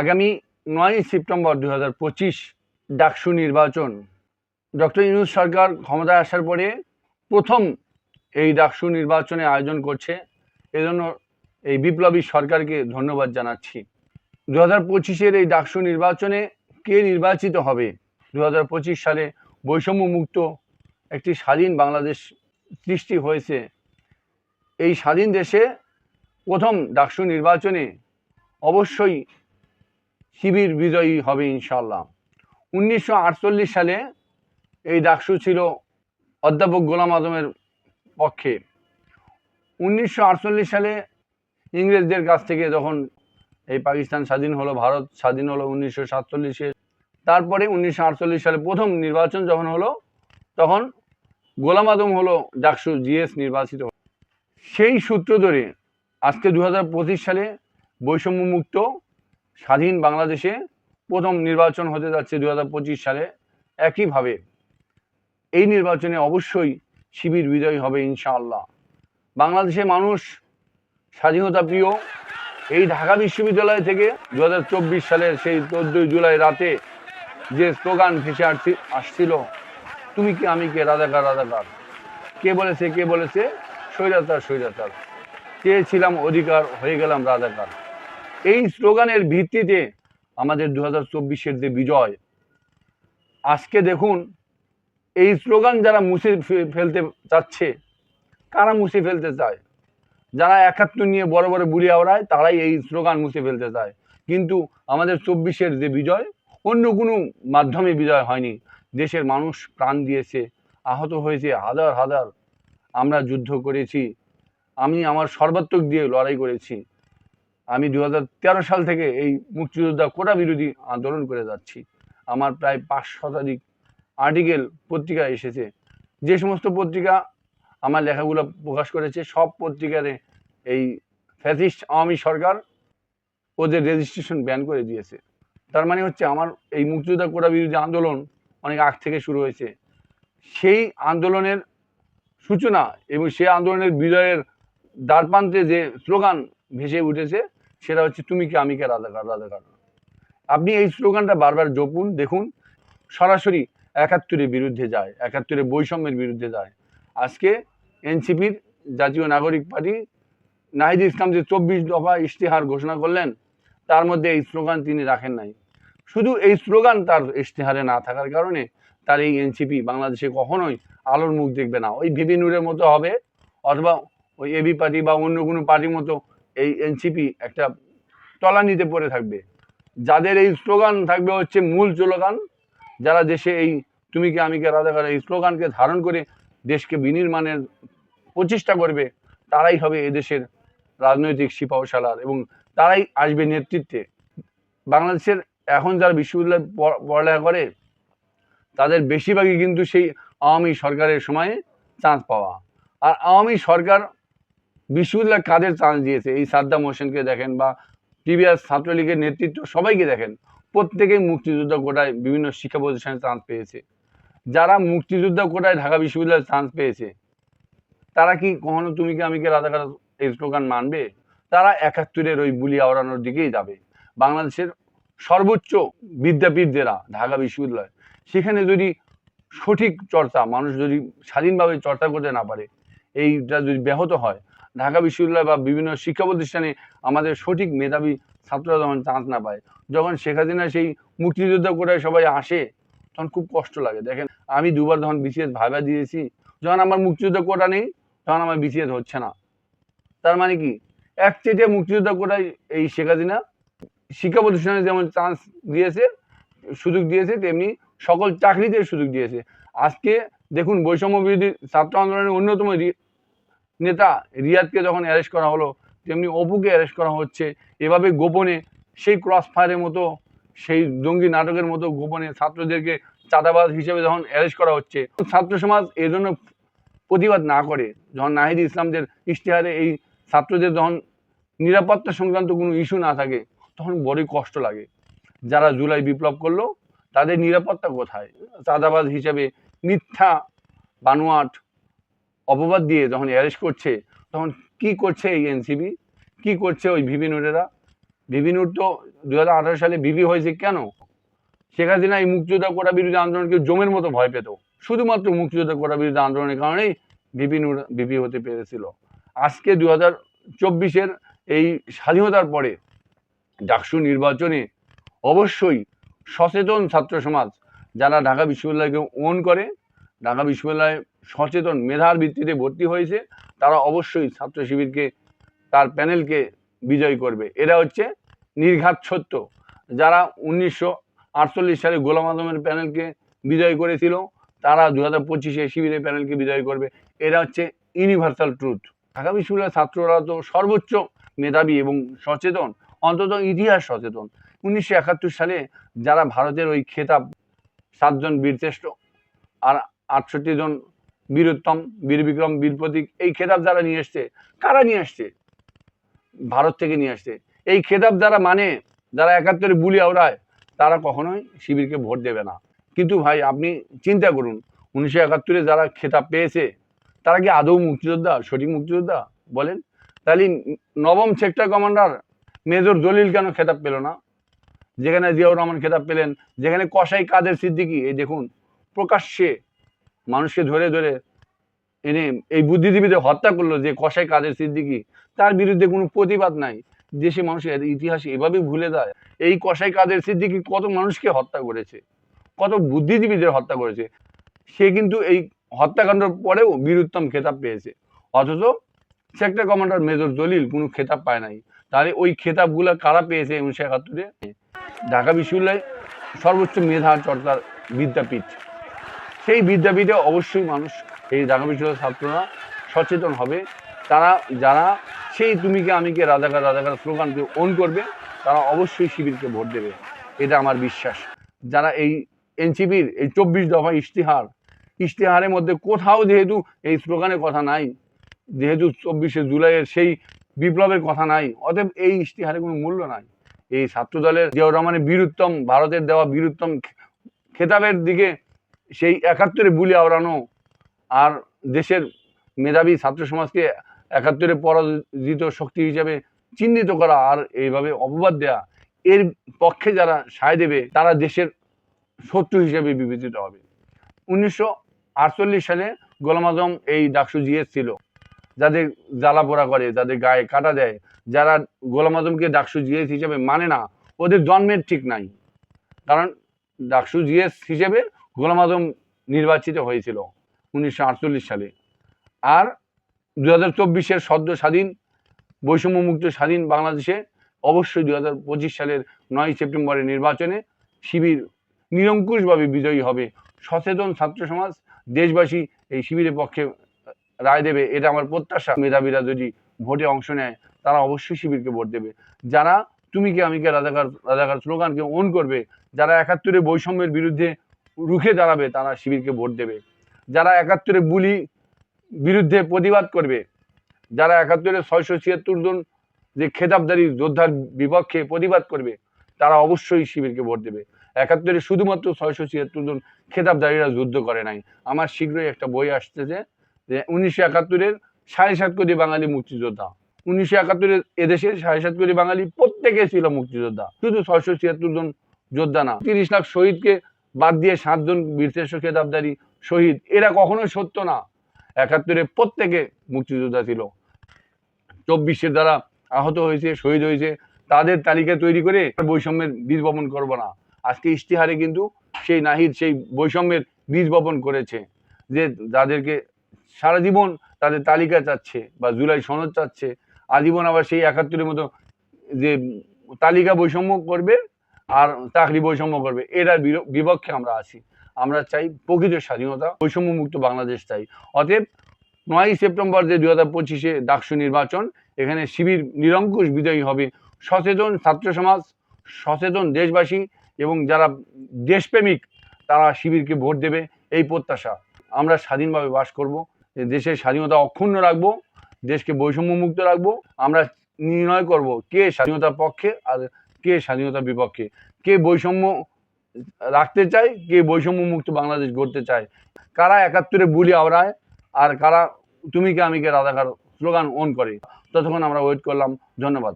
আগামী নয় সেপ্টেম্বর দু হাজার পঁচিশ ডাকসু নির্বাচন। ডক্টর ইউনুস সরকার ক্ষমতায় আসার পরে প্রথম এই ডাকসু নির্বাচনে আয়োজন করছে। এজন্য এই বিপ্লবী সরকারকে ধন্যবাদ জানাচ্ছি। দু হাজার পঁচিশের এই ডাকসু নির্বাচনে কে নির্বাচিত হবে? দু হাজার পঁচিশ সালে বৈষম্য মুক্ত একটি স্বাধীন বাংলাদেশ সৃষ্টি হয়েছে। এই স্বাধীন দেশে প্রথম ডাকসু নির্বাচনে অবশ্যই শিবির বিজয়ী হবে ইনশাল্লাহ উনিশশো আটচল্লিশ সালে এই ডাকসু ছিল অধ্যাপক গোলাম আজমের পক্ষে। উনিশশো আটচল্লিশ সালে ইংরেজদের কাছ থেকে যখন এই পাকিস্তান স্বাধীন হলো, ভারত স্বাধীন হলো উনিশশো সাতচল্লিশে, তারপরে উনিশশো আটচল্লিশ সালে প্রথম নির্বাচন যখন হলো, তখন গোলাম আজম হলো ডাকসু জিএস নির্বাচিত। সেই সূত্র ধরে আজকে দু হাজার পঁচিশ সালে বৈষম্যমুক্ত স্বাধীন বাংলাদেশে প্রথম নির্বাচন হতে যাচ্ছে দু হাজার পঁচিশ সালে একইভাবে এই নির্বাচনে অবশ্যই শিবির বিজয়ী হবে ইনশাআল্লাহ। বাংলাদেশে মানুষ স্বাধীনতা প্রিয়। এই ঢাকা বিশ্ববিদ্যালয় থেকে দু হাজার চব্বিশ সালের সেই চোদ্দই জুলাই রাতে যে স্লোগান ভেসে আসছি, আসছিল, তুমি কি, আমি কে, রাজাকার রাজাকার? কে বলেছে কে বলেছে? স্বৈরাচার স্বৈরাচার। চেয়েছিলাম অধিকার, হয়ে গেলাম রাজাকার। এই স্লোগানের ভিত্তিতে আমাদের দু হাজার চব্বিশের যে বিজয়, আজকে দেখুন এই স্লোগান যারা মুছে ফেলতে চাচ্ছে, কারা মুছে ফেলতে চায়? যারা একাত্তর নিয়ে বড় বড় বুড়ি আওড়ায়, তারাই এই স্লোগান মুছে ফেলতে চায়। কিন্তু আমাদের চব্বিশের যে বিজয়, অন্য কোনো মাধ্যমে বিজয় হয়নি। দেশের মানুষ প্রাণ দিয়েছে, আহত হয়েছে হাজার হাজার। আমরা যুদ্ধ করেছি, আমি আমার সর্বাত্মক দিয়ে লড়াই করেছি। আমি দু হাজার তেরো সাল থেকে এই মুক্তিযোদ্ধা কোটা বিরোধী আন্দোলন করে যাচ্ছি। আমার প্রায় পাঁচ শতাধিক আর্টিকেল পত্রিকা এসেছে। যে সমস্ত পত্রিকা আমার লেখাগুলো প্রকাশ করেছে, সব পত্রিকারে এই ফ্যাসিস্ট আওয়ামী সরকার ওদের রেজিস্ট্রেশন ব্যান করে দিয়েছে। তার মানে হচ্ছে আমার এই মুক্তিযোদ্ধা কোটা বিরোধী আন্দোলন অনেক আগ থেকে শুরু হয়েছে। সেই আন্দোলনের সূচনা এবং সেই আন্দোলনের বিজয়ের দ্বারপ্রান্তে যে স্লোগান ভেসে উঠেছে সেটা হচ্ছে তুমি কি, আমি কে রাজাকার রাজাকার আপনি এই স্লোগানটা বারবার জপুন, দেখুন, সরাসরি একাত্তরের বিরুদ্ধে যায়, একাত্তরের বৈষম্যের বিরুদ্ধে যায়। আজকে এনসিপির জাতীয় নাগরিক পার্টি নাহিদ ইসলাম যে চব্বিশ দফা ইশতেহার ঘোষণা করলেন, তার মধ্যে এই স্লোগান তিনি রাখেন নাই। শুধু এই স্লোগান তার ইশতেহারে না থাকার কারণে তার এই এনসিপি বাংলাদেশে কখনোই আলোর মুখ দেখবে না। ওই ভিবি নূরের মতো হবে, অথবা ওই এবি পার্টি বা অন্য কোনো পার্টির মতো এই এনসিপি একটা তলানিতে পড়ে থাকবে। যাদের এই স্লোগান থাকবে হচ্ছে মূল স্লোগান, যারা দেশে এই তুমি কি, আমি কে রাজাকার এই স্লোগানকে ধারণ করে দেশকে বিনির্মাণের প্রচেষ্টা করবে, তারাই হবে এদেশের রাজনৈতিক সিপাহশালার এবং তারাই আসবে নেতৃত্বে। বাংলাদেশের এখন যারা বিশ্ববিদ্যালয় পড়- পড়ালেখা করে, তাদের বেশিরভাগই কিন্তু সেই আওয়ামী সরকারের সময়ে চান্স পাওয়া। আর আওয়ামী সরকার বিশ্ববিদ্যালয় কাদের চান্স দিয়েছে? এই সাদ্দাম হোসেনকে দেখেন বা টিভিএস ছাত্রলীগের নেতৃত্ব সবাইকে দেখেন, প্রত্যেকেই মুক্তিযোদ্ধা কোটায় বিভিন্ন শিক্ষা প্রতিষ্ঠানে চান্স পেয়েছে। যারা মুক্তিযোদ্ধা কোটায় ঢাকা বিশ্ববিদ্যালয়ে চান্স পেয়েছে, তারা কি কখনো তুমি কি আমি কে রাজাকার এই স্লোগান মানবে? তারা একাত্তরের ওই বুলি আওড়ানোর দিকেই যাবে। বাংলাদেশের সর্বোচ্চ বিদ্যাপীঠদেরা ঢাকা বিশ্ববিদ্যালয় সেখানে যদি সঠিক চর্চা, মানুষ যদি স্বাধীনভাবে চর্চা করতে না পারে, এইটা যদি ব্যাহত হয় ঢাকা বিশ্ববিদ্যালয় বা বিভিন্ন শিক্ষা প্রতিষ্ঠানে আমাদের সঠিক মেধাবী ছাত্ররা যখন চান্স না পায়, যখন শেখ হাসিনা সেই মুক্তিযোদ্ধা কোটায় সবাই আসে, তখন খুব কষ্ট লাগে। দেখেন, আমি দুবার যখন বিসিএস ভাইবা দিয়েছি, যখন আমার মুক্তিযোদ্ধা কোটা নেই, তখন আমার বিসিএস হচ্ছে না। তার মানে কি? এক চেটিয়া মুক্তিযোদ্ধা কোটায় এই শেখ হাসিনা শিক্ষা প্রতিষ্ঠানে যেমন চান্স দিয়েছে, সুযোগ দিয়েছে, তেমনি সকল চাকরিতে সুযোগ দিয়েছে। আজকে দেখুন বৈষম্য বিরোধী ছাত্র আন্দোলনের অন্যতম নেতা রিয়াদকে যখন অ্যারেস্ট করা হলো, তেমনি অপুকে অ্যারেস্ট করা হচ্ছে। এভাবে গোপনে সেই ক্রস ফায়ারের মতো, সেই জঙ্গি নাটকের মতো গোপনে ছাত্রদেরকে চাঁদাবাজ হিসেবে যখন অ্যারেস্ট করা হচ্ছে, ছাত্র সমাজ এই জন্য প্রতিবাদ না করে। যখন নাহিদ ইসলামদের ইশতেহারে এই ছাত্রদের যখন নিরাপত্তা সংক্রান্ত কোনো ইস্যু না থাকে, তখন বড়ই কষ্ট লাগে। যারা জুলাই বিপ্লব করল, তাদের নিরাপত্তা কোথায়? চাঁদাবাজ হিসেবে মিথ্যা, বানোয়াট অপবাদ দিয়ে যখন অ্যারেস্ট করছে, তখন কি করছে এই এনসিবি কি করছে ওই ভিভিনুরেরা বিবি নূর তো দু হাজার আঠারো সালে বিবি হয়েছে কেন? শেখ হাসিনা এই মুক্তিযোদ্ধা কোটা বিরোধী আন্দোলনকে জমের মতো ভয় পেত। শুধুমাত্র মুক্তিযোদ্ধা কোটা বিরোধী আন্দোলনের কারণেই বিপি নূর বিপি হতে পেরেছিল। আজকে দু হাজার চব্বিশের এই স্বাধীনতার পরে ডাকসু নির্বাচনে অবশ্যই সচেতন ছাত্র সমাজ, যারা ঢাকা বিশ্ববিদ্যালয়কে ওন করে, ঢাকা বিশ্ববিদ্যালয়ে সচেতন মেধার ভিত্তিতে ভর্তি হয়েছে, তারা অবশ্যই ছাত্র শিবিরকে, তার প্যানেলকে বিজয় করবে। এরা হচ্ছে নির্ঘাত সত্য। যারা উনিশশো আটচল্লিশ সালে গোলাম আজমের প্যানেলকে বিজয় করেছিল, তারা দু হাজার পঁচিশে শিবিরের প্যানেলকে বিজয় করবে। এরা হচ্ছে ইউনিভার্সাল ট্রুথ ঢাকা বিশ্ববিদ্যালয়ের ছাত্ররা তো সর্বোচ্চ মেধাবী এবং সচেতন, অন্তত ইতিহাস সচেতন। উনিশশো একাত্তর সালে যারা ভারতের ওই খেতাব সাতজন বীরশ্রেষ্ঠ আর আটষট্টি জন বীরোত্তম বীর বিক্রম বীর প্রতীক এই খেতাব যারা নিয়ে এসছে কারা নিয়ে আসছে? ভারত থেকে নিয়ে আসছে। এই খেতাব যারা মানে যারা একাত্তরে বুলি আওড়ায়, তারা কখনোই শিবিরকে ভোট দেবে না। কিন্তু ভাই, আপনি চিন্তা করুন, উনিশশো একাত্তরে যারা খেতাব পেয়েছে, তারা কি আদৌ মুক্তিযোদ্ধা, সঠিক মুক্তিযোদ্ধা? বলেন। তাহলে নবম সেক্টর কমান্ডার মেজর জলিল কেন খেতাব পেল না? যেখানে জিয়াউর রহমান খেতাব পেলেন, যেখানে কসাই কাদের সিদ্দিকি, এই দেখুন, প্রকাশ্যে মানুষকে ধরে ধরে এনে এই বুদ্ধিজীবীদের হত্যা করল যে কসাই কাদের সিদ্দিকি। তার বিরুদ্ধে কোনো প্রতিবাদ নাই। দেশে মানুষের ইতিহাস এভাবেই ভুলে যায়। এই কসাই কাদের সিদ্দিকি কত মানুষকে হত্যা করেছে, কত বুদ্ধিজীবীদের হত্যা করেছে। সে কিন্তু এই হত্যাকাণ্ডের পরেও বীরুত্তম খেতাব পেয়েছে। অথচ সেক্টর কমান্ডার মেজর জলিল কোনো খেতাব পায় নাই। তাহলে ওই খেতাবগুলো কারা পেয়েছে উনিশশো একাত্তরে ঢাকা বিশ্ববিদ্যালয় সর্বোচ্চ মেধা চর্চার বিদ্যাপীঠ। সেই বিদ্যাপীঠে অবশ্যই মানুষ, এই ঢাকা বিশ্ববিদ্যালয়ের ছাত্ররা সচেতন হবে। তারা, যারা, সেই তুমিকে আমিকে রাজাকার রাজাকার স্লোগানকে অন করবে, তারা অবশ্যই শিবিরকে ভোট দেবে। এটা আমার বিশ্বাস। যারা এই এনসিপির, এই চব্বিশ দফা ইশতেহার, ইশতেহারের মধ্যে কোথাও যেহেতু এই স্লোগানের কথা নাই, যেহেতু চব্বিশে জুলাইয়ের সেই বিপ্লবের কথা নাই, অতএব এই ইশতেহারে কোনো মূল্য নাই। এই ছাত্রদলের জিয়াউর রহমানের বীরুত্তম, ভারতের দেওয়া বীরুত্তম খেতাবের দিকে সেই একাত্তরে বুলি আওড়ানো আর দেশের মেধাবী ছাত্র সমাজকে একাত্তরে পরাজিত শক্তি হিসাবে চিহ্নিত করা আর এইভাবে অপবাদ দেয়া, এর পক্ষে যারা সায় দেবে, তারা দেশের শত্রু হিসেবে বিবেচিত হবে। উনিশশো আটচল্লিশ সালে গোলাম আজম এই ডাকসু জিএস ছিল, যাদের জ্বালা পোড়া করে, যাদের গায়ে কাটা দেয়। যারা গোলাম আজমকে ডাকসু জিএস হিসেবে মানে না, ওদের জন্মের ঠিক নাই। কারণ ডাকসু জিএস হিসেবে গোলাম আজম নির্বাচিত হয়েছিল উনিশশো আটচল্লিশ সালে। আর দু হাজার চব্বিশের সদ্য স্বাধীন, বৈষম্যমুক্ত স্বাধীন বাংলাদেশে অবশ্যই দু হাজার পঁচিশ সালের নয় সেপ্টেম্বরের নির্বাচনে শিবির নিরঙ্কুশভাবে বিজয়ী হবে। সচেতন ছাত্র সমাজ, দেশবাসী এই শিবিরের পক্ষে রায় দেবে, এটা আমার প্রত্যাশা। মেধাবীরা যদি ভোটে অংশ নেয়, তারা অবশ্যই শিবিরকে ভোট দেবে। যারা, তুমি কে, আমি কে, রাজাকার রাজাকার স্লোগানকে অন করবে, যারা একাত্তরে বৈষম্যের বিরুদ্ধে রুখে দাঁড়াবে, তারা শিবিরকে ভোট দেবে। যারা একাত্তরে বুলি বিরুদ্ধে প্রতিবাদ করবে, যারা একাত্তরে ছয়শো ছিয়াত্তর জন যে খেতাবদারি যোদ্ধার বিপক্ষে প্রতিবাদ করবে, তারা অবশ্যই শিবিরকে ভোট দেবে। একাত্তরে শুধুমাত্র ছয়শো ছিয়াত্তর জন খেতাবদারীরা যুদ্ধ করে নাই। আমার শীঘ্রই একটা বই আসতেছে যে উনিশশো একাত্তরের সাড়ে সাত কোটি বাঙালি মুক্তিযোদ্ধা। উনিশশো একাত্তরের এদেশের সাড়ে সাত কোটি বাঙালি প্রত্যেকে ছিল মুক্তিযোদ্ধা। শুধু ছয়শো ছিয়াত্তর জন যোদ্ধা না, তিরিশ লাখ শহীদকে বাদ দিয়ে সাতজন বীরশ্রেষ্ঠ খেতাবদারি শহীদ, এরা কখনোই সত্য না। একাত্তরে প্রত্যেকে মুক্তিযোদ্ধা ছিল। চব্বিশের দ্বারা আহত হয়েছে, শহীদ হয়েছে, তাদের তালিকা তৈরি করে বৈষম্যের বীজ বপন করব না। আজকে ইশতেহারে কিন্তু সেই নাহিদ সেই বৈষম্যের বীজ বপন করেছে, যে যাদেরকে সারা জীবন তাদের তালিকা চাচ্ছে বা জুলাই সনদ চাচ্ছে, আজীবন আবার সেই একাত্তরের মতো যে তালিকা বৈষম্য করবে আর চাকরি বৈষম্য করবে, এটার বিপক্ষে আমরা আছি। আমরা চাই প্রকৃত স্বাধীনতা বৈষম্য মুক্ত বাংলাদেশ চাই। অতএব নয়ই সেপ্টেম্বর যে দু হাজার পঁচিশে ডাকসু নির্বাচন, এখানে শিবির নিরঙ্কুশ বিজয়ী হবে। সচেতন ছাত্র সমাজ, সচেতন দেশবাসী এবং যারা দেশপ্রেমিক, তারা শিবিরকে ভোট দেবে, এই প্রত্যাশা। আমরা স্বাধীনভাবে বাস করব, দেশের স্বাধীনতা অক্ষুণ্ণ রাখব, দেশকে বৈষম্য মুক্ত রাখব। আমরা নির্ণয় করব কে স্বাধীনতার পক্ষে আর কে স্বাধীনতার বিপক্ষে? কে বৈষম্য রাখতে চায়? কে বৈষম্য মুক্ত বাংলাদেশ গড়তে চায়? কারা একাত্তরে বুলি আওড়ায়? আর কারা তুমি কে, আমি কে রাধাকার স্লোগান অন করে? ততক্ষণ আমরা ওয়েট করলাম। ধন্যবাদ।